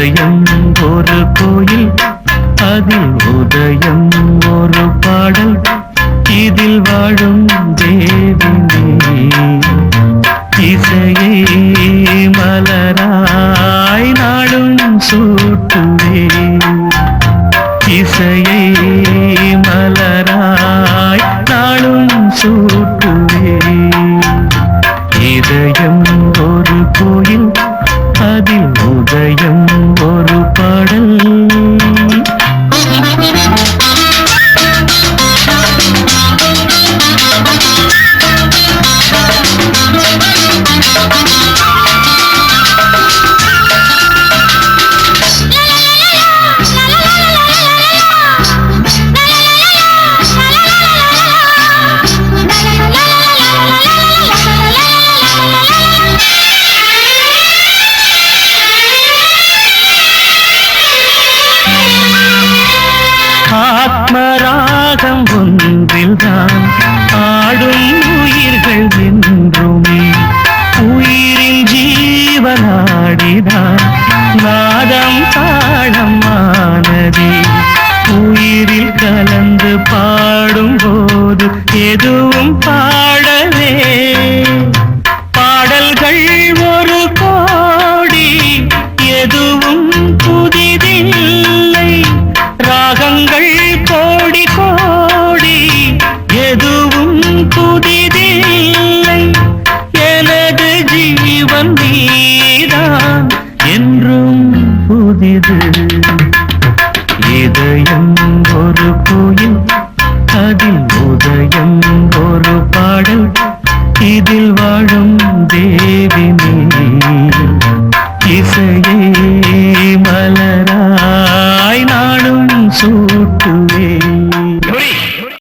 உதயம் ஒரு கோயில் அதில் உதயம் ஒரு பாடல். இதில் வாழும் தேவினே இசையே மலராய் நாடும் சூட்டுவே. இசையே மலராய் நாளும் சூ ஒன்றில்தான் ஆடும் உயிர்கள் என்றுமே. உயிரில் ஜீவனாடினான். நாதம் தாளம் உயிரில் கலந்து பாடும் போது எதுவும் பாடவே. பாடல்கள் ஒரு கோடி எதுவும் புதிதில்லை. ராகங்கள் புதிதில்லை. எனது ஜீவன் நீதான் என்றும் புதிது. இதயம் ஒரு கோயில் அதில் உதயம் ஒரு பாடல். இதில் வாழும் தே